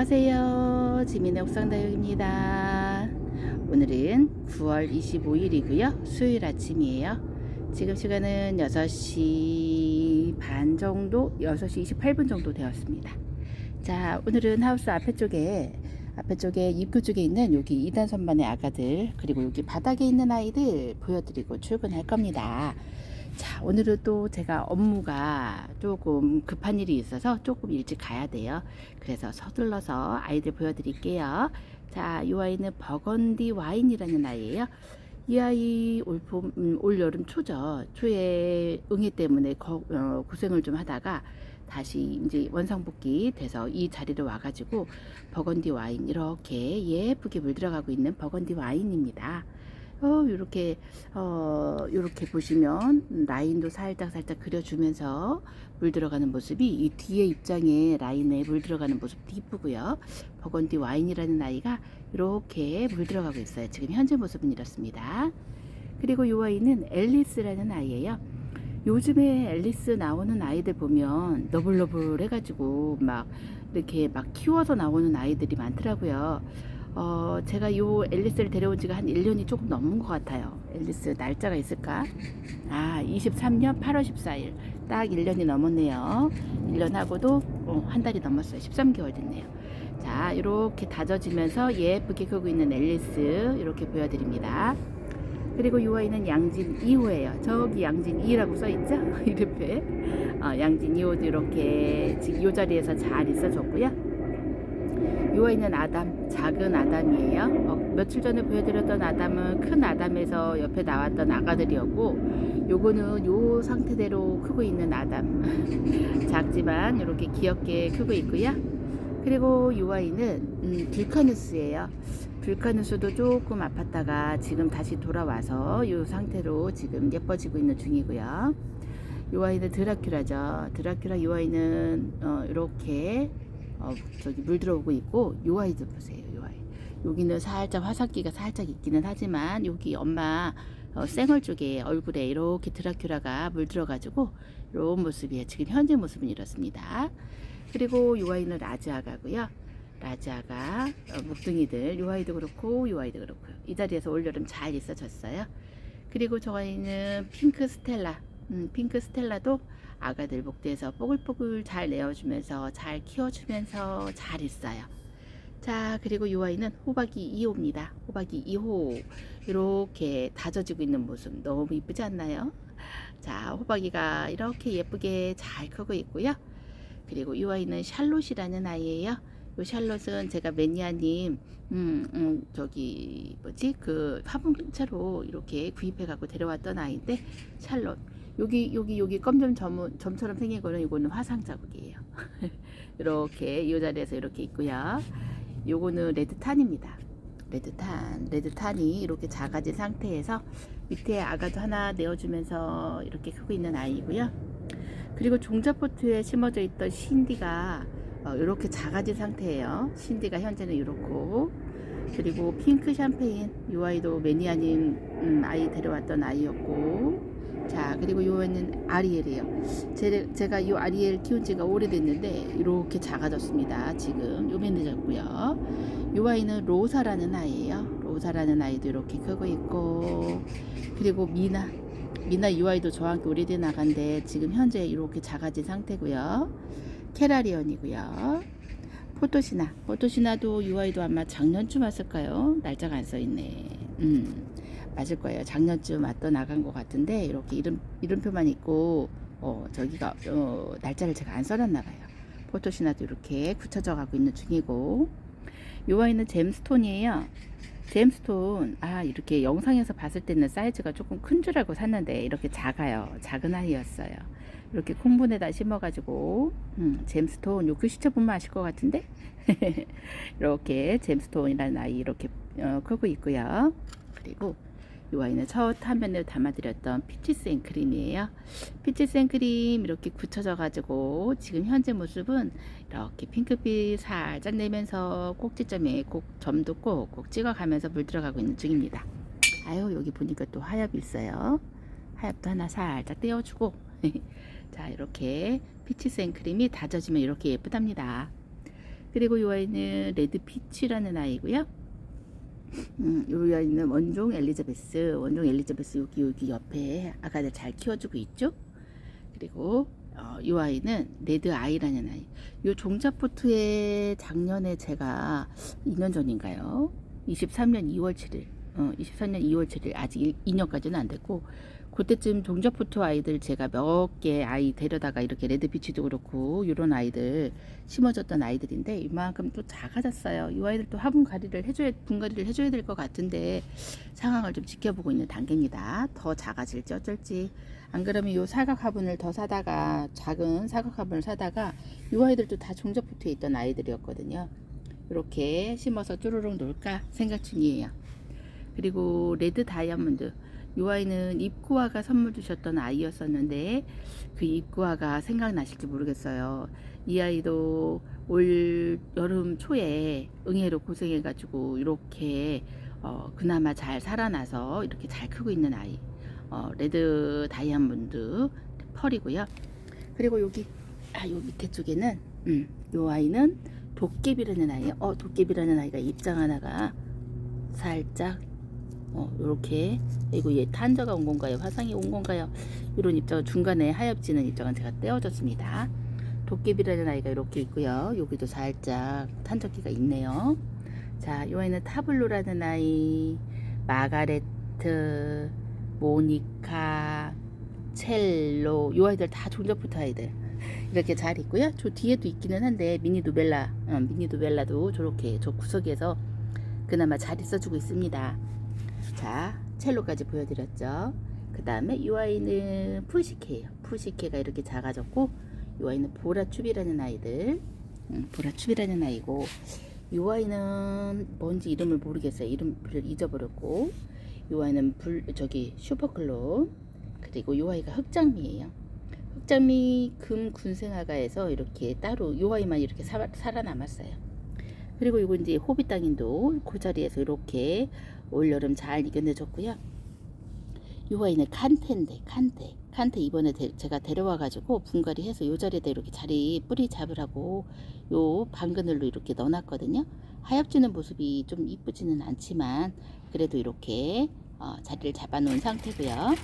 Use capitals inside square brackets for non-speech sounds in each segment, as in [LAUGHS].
안녕하세요. 지민의 옥상다육입니다. 오늘은 9월 25일이고요. 수요일 아침이에요. 지금 시간은 6시 반 정도, 6시 28분 정도 되었습니다. 자, 오늘은 하우스 앞에 쪽에 앞에 쪽에 입구 쪽에 있는 여기 2단 선반의 아가들 그리고 여기 바닥에 있는 아이들 보여드리고 출근할 겁니다. 자, 오늘은 또 제가 업무가 조금 급한 일이 있어서 조금 일찍 가야 돼요. 그래서 서둘러서 아이들 보여드릴게요. 자, 이 아이는 버건디 와인이라는 아이예요. 이 아이 올 봄, 음, 올 여름 초죠. 초에 응애 때문에 거- 어, 고생을 좀 하다가 다시 이제 원상복귀 돼서 이 자리로 와가지고 버건디 와인 이렇게 예쁘게 물들어가고 있는 버건디 와인입니다. 어, 요렇게, 어, 요렇게 보시면 라인도 살짝 살짝 그려주면서 물 들어가는 모습이 이 뒤에 입장에 라인에 물 들어가는 모습도 이쁘고요. 버건디 와인이라는 아이가 이렇게 물 들어가고 있어요. 지금 현재 모습은 이렇습니다. 그리고 이 아이는 앨리스라는 아이예요. 요즘에 앨리스 나오는 아이들 보면 너블너블 해가지고 막 이렇게 막 키워서 나오는 아이들이 많더라고요. 어, 제가 요 앨리스를 데려온 지가 한 1년이 조금 넘은 것 같아요. 앨리스 날짜가 있을까? 아, 23년 8월 14일. 딱 1년이 넘었네요. 1년 하고도 어, 한 달이 넘었어요. 13개월 됐네요. 자, 이렇게 다져지면서 예쁘게 크고 있는 앨리스 이렇게 보여드립니다. 그리고 이 아이는 양진 2호예요. 저기 양진 2라고 써있죠? [LAUGHS] 이름표에. 어, 양진 2호도 이렇게 지금 이 자리에서 잘 있어줬고요. 이 아이는 아담, 작은 아담이에요. 어, 며칠 전에 보여드렸던 아담은 큰 아담에서 옆에 나왔던 아가들이었고, 요거는 요 상태대로 크고 있는 아담. [LAUGHS] 작지만 이렇게 귀엽게 크고 있고요. 그리고 이 아이는 음, 불카누스예요. 불카누스도 조금 아팠다가 지금 다시 돌아와서 이 상태로 지금 예뻐지고 있는 중이고요. 이 아이는 드라큘라죠. 드라큘라 이 아이는 어, 이렇게 어, 저기 물 들어오고 있고 이 아이도 보세요. 이 아이. 여기는 살짝 화삭기가 살짝 있기는 하지만 여기 엄마 어, 쌩얼 쪽에 얼굴에 이렇게 드라큘라가 물 들어가지고 이런 모습이에요. 지금 현재 모습은 이렇습니다. 그리고 이 아이는 라즈아가고요. 라즈아가 어, 묵둥이들 이 아이도 그렇고 이 아이도 그렇고요. 이 자리에서 올여름 잘 있어졌어요. 그리고 저 아이는 핑크 스텔라 음, 핑크 스텔라도 아가들 목대에서 뽀글뽀글 잘 내어주면서 잘 키워주면서 잘 있어요. 자 그리고 이 아이는 호박이 2호입니다. 호박이 2호 이렇게 다져지고 있는 모습 너무 이쁘지 않나요? 자 호박이가 이렇게 예쁘게 잘 크고 있고요. 그리고 이 아이는 샬롯이라는 아이예요. 이 샬롯은 제가 매니아님 음, 음 저기 뭐지 그 화분채로 이렇게 구입해 갖고 데려왔던 아이인데 샬롯 여기 여기 여기 검점 점, 점처럼 생긴 거는 이거는 화상 자국이에요. [LAUGHS] 이렇게 이 자리에서 이렇게 있고요. 요거는 레드탄입니다. 레드탄 레드탄이 이렇게 작아진 상태에서 밑에 아가도 하나 내어주면서 이렇게 크고 있는 아이고요. 그리고 종자포트에 심어져 있던 신디가 어, 이렇게 작아진 상태예요. 신디가 현재는 이렇고 그리고 핑크 샴페인 이 아이도 매니아님 음, 아이 데려왔던 아이였고 자 그리고 요는 아리엘이에요. 제, 제가 이 아리엘 키운 지가 오래됐는데 이렇게 작아졌습니다. 지금 요면 늦었고요. 이 아이는 로사라는 아이예요. 로사라는 아이도 이렇게 크고 있고 그리고 미나 미나 이 아이도 저와 함께 오래된 아가인데 지금 현재 이렇게 작아진 상태고요. 케라리언이고요. 포토시나 포토시나도 이 아이도 아마 작년쯤 왔을까요? 날짜가 안 써있네. 음 맞을 거예요. 작년쯤 왔던 아간 것 같은데 이렇게 이름 이름표만 있고 어 저기가 어, 날짜를 제가 안 써놨나 봐요. 포토시나도 이렇게 굳혀져 가고 있는 중이고 이 아이는 잼스톤이에요. 잼스톤 아 이렇게 영상에서 봤을 때는 사이즈가 조금 큰 줄 알고 샀는데 이렇게 작아요 작은 아이였어요 이렇게 콩분에다 심어가지고 음, 잼스톤 요 글씨체 보면 아실 것 같은데 [LAUGHS] 이렇게 잼스톤이라는 아이 이렇게 어, 크고 있고요 그리고 이 아이는 첫 화면에 담아드렸던 피치 생크림이에요. 피치 생크림 이렇게 굳혀져 가지고 지금 현재 모습은 이렇게 핑크빛 살짝 내면서 꼭지점에 꼭 점도 꼭 꼭 찍어가면서 물 들어가고 있는 중입니다. 아유 여기 보니까 또 하엽이 있어요. 하엽도 하나 살짝 떼어주고 [LAUGHS] 자 이렇게 피치 생크림이 다져지면 이렇게 예쁘답니다. 그리고 이 아이는 레드 피치라는 아이고요. 음, 이 아이는 원종 엘리자베스, 원종 엘리자베스 여기 여기 옆에 아가들 잘 키워주고 있죠. 그리고 어, 이 아이는 레드 아이라는 아이. 이 종자포트에 작년에 제가 2년 전인가요? 23년 2월 7일. 어, 23년 2월 7일 아직 2년까지는 안 됐고 그때쯤 종자포트 아이들 제가 몇 개 아이 데려다가 이렇게 레드피치도 그렇고 이런 아이들 심어줬던 아이들인데 이만큼 또 작아졌어요. 이 아이들 또 화분 가리를 해줘야 분갈이를 해줘야 될 것 같은데 상황을 좀 지켜보고 있는 단계입니다. 더 작아질지 어쩔지. 안 그러면 요 사각 화분을 더 사다가 작은 사각 화분을 사다가 이 아이들도 다 종자포트에 있던 아이들이었거든요. 이렇게 심어서 쭈루룩 놀까 생각 중이에요. 그리고 레드 다이아몬드 이 아이는 입구아가 선물 주셨던 아이였었는데 그 입구아가 생각나실지 모르겠어요. 이 아이도 올 여름 초에 응애로 고생해가지고 이렇게 어, 그나마 잘 살아나서 이렇게 잘 크고 있는 아이. 어, 레드 다이아몬드 펄이고요. 그리고 여기 아, 요 밑에 쪽에는 음, 요 아이는 도깨비라는 아이예요. 어, 도깨비라는 아이가 입장 하나가 살짝 어, 요렇게 이거 얘 탄저가 온 건가요? 화상이 온 건가요? 이런 입장 중간에 하엽지는 입장은 제가 떼어줬습니다. 도깨비라는 아이가 이렇게 있고요. 여기도 살짝 탄저기가 있네요. 자, 이 아이는 타블로라는 아이, 마가레트, 모니카, 첼로, 이 아이들 다 종자포트 아이들. 이렇게 잘 있고요. 저 뒤에도 있기는 한데 미니 누벨라, 어, 미니 누벨라도 저렇게 저 구석에서 그나마 잘 있어주고 있습니다. 자, 첼로까지 보여드렸죠. 그 다음에 이 아이는 푸시케예요. 푸시케가 이렇게 작아졌고 이 아이는 보라추비라는 아이들 음, 보라추비라는 아이고 이 아이는 뭔지 이름을 모르겠어요. 이름을 잊어버렸고 이 아이는 불 저기 슈퍼클론 그리고 이 아이가 흑장미예요. 흑장미 금 군생아가에서 이렇게 따로 이 아이만 이렇게 사, 살아남았어요. 그리고 이거 이제 호빗 땅인도 그 자리에서 이렇게 올여름 잘 이겨내줬고요. 이 아이는 칸테인데 칸테 칸테 이번에 데, 제가 데려와 가지고 분갈이 해서 요 자리에다 이렇게 자리 뿌리 잡으라고 요 방그늘로 이렇게 넣어놨거든요. 하엽지는 모습이 좀 이쁘지는 않지만 그래도 이렇게 어, 자리를 잡아 놓은 상태고요.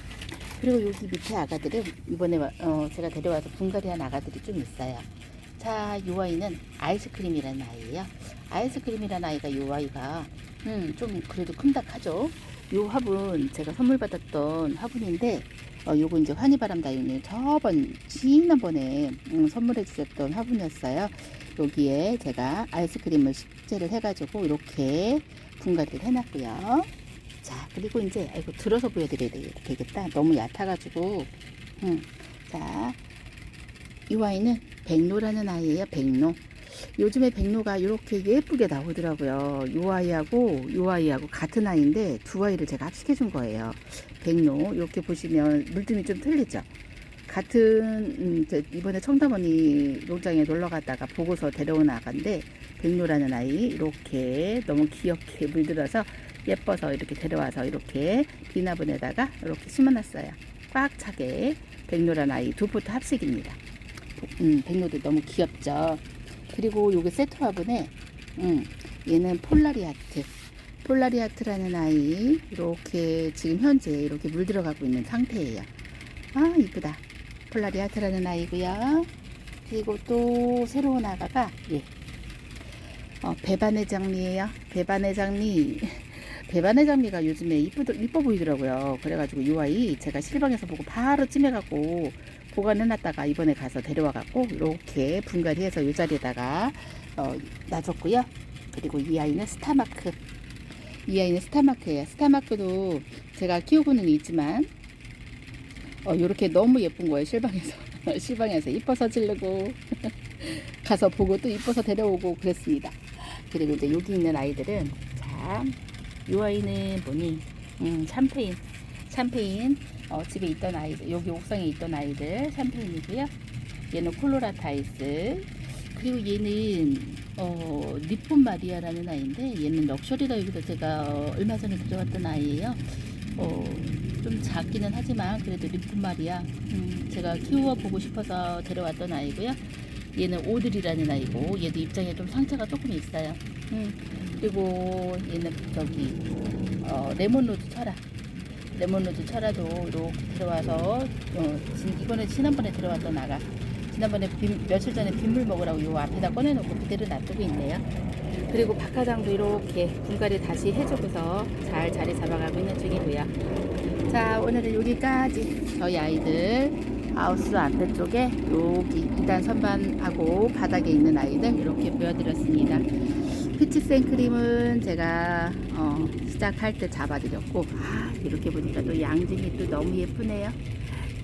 그리고 여기 밑에 아가들은 이번에 와- 어, 제가 데려와서 분갈이 한 아가들이 좀 있어요. 자, 이 아이는 아이스크림이라는 아이예요. 아이스크림이라는 아이가 이 아이가 음, 좀 그래도 큼닥하죠. 요 화분 제가 선물 받았던 화분인데 어, 요거 이제 환희바람 다육님 저번 지난번에 음, 선물해 주셨던 화분이었어요. 여기에 제가 아이스크림을 식재를 해가지고 이렇게 분갈이를 해놨고요. 자 그리고 이제 아이고 들어서 보여드려야 되- 되겠다. 너무 얕아가지고 음, 자, 이 아이는 백로라는 아이예요. 백로. 요즘에 백로가 이렇게 예쁘게 나오더라고요. 요 아이하고 요 아이하고 같은 아이인데 두 아이를 제가 합식해 준 거예요. 백로 이렇게 보시면 물듬이 좀 틀리죠. 같은 음, 저 이번에 청담원이 농장에 놀러 갔다가 보고서 데려온 아가인데 백로라는 아이 이렇게 너무 귀엽게 물들어서 예뻐서 이렇게 데려와서 이렇게 비나분에다가 이렇게 심어놨어요. 꽉 차게 백로라는 아이 두 포트 합식입니다. 음, 백로도 너무 귀엽죠. 그리고 요게 세트 화분에 음, 얘는 폴라리아트. 폴라리아트라는 아이 이렇게 지금 현재 이렇게 물 들어가고 있는 상태예요. 아 이쁘다. 폴라리아트라는 아이고요. 그리고 또 새로운 아가가 예. 어, 배반의 장미예요. 배반의 장미. [LAUGHS] 배반의 장미가 요즘에 이쁘, 이뻐 보이더라고요. 그래가지고 이 아이 제가 실방에서 보고 바로 찜해갖고 보관해놨다가 이번에 가서 데려와갖고 이렇게 분갈이해서 이 자리에다가 어, 놔줬고요. 그리고 이 아이는 스타마크. 이 아이는 스타마크예요. 스타마크도 제가 키우고는 있지만 어, 이렇게 너무 예쁜 거예요. 실방에서 [LAUGHS] 실방에서 이뻐서 지르고 [LAUGHS] 가서 보고 또 이뻐서 데려오고 그랬습니다. 그리고 이제 여기 있는 아이들은 자, 이 아이는 뭐니? 음, 샴페인. 샴페인 어, 집에 있던 아이들 여기 옥상에 있던 아이들 샴페인이고요. 얘는 콜로라타이스 그리고 얘는 어, 니폰 마리아라는 아이인데 얘는 럭셔리다 여기서 제가 어, 얼마 전에 들어왔던 아이예요. 어, 좀 작기는 하지만 그래도 니폰 마리아 음, 제가 키워 보고 싶어서 데려왔던 아이고요. 얘는 오들이라는 아이고 얘도 입장에 좀 상처가 조금 있어요. 음. 그리고 얘는 저기 어, 레몬로즈 철화. 레몬로즈 철화도 이렇게 들어와서 어, 진- 이번에 지난번에 들어왔던 아가 지난번에 빈- 며칠 전에 빗물 먹으라고 요 앞에다 꺼내놓고 그대로 놔두고 있네요. 그리고 박하장도 이렇게 분갈이 다시 해주고서 잘 자리 잡아가고 있는 중이고요. 자 오늘은 여기까지 저희 아이들 하우스 앞에 쪽에 여기 2단 선반하고 바닥에 있는 아이들 이렇게 보여드렸습니다. 피치 생크림은 제가 어, 시작할 때 잡아드렸고 아, 이렇게 보니까 또 양진이 또 너무 예쁘네요.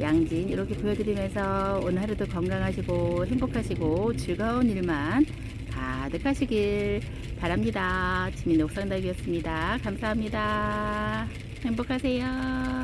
양진 이렇게 보여드리면서 오늘 하루도 건강하시고 행복하시고 즐거운 일만 가득하시길 바랍니다. 지민 옥상답이었습니다. 감사합니다. 행복하세요.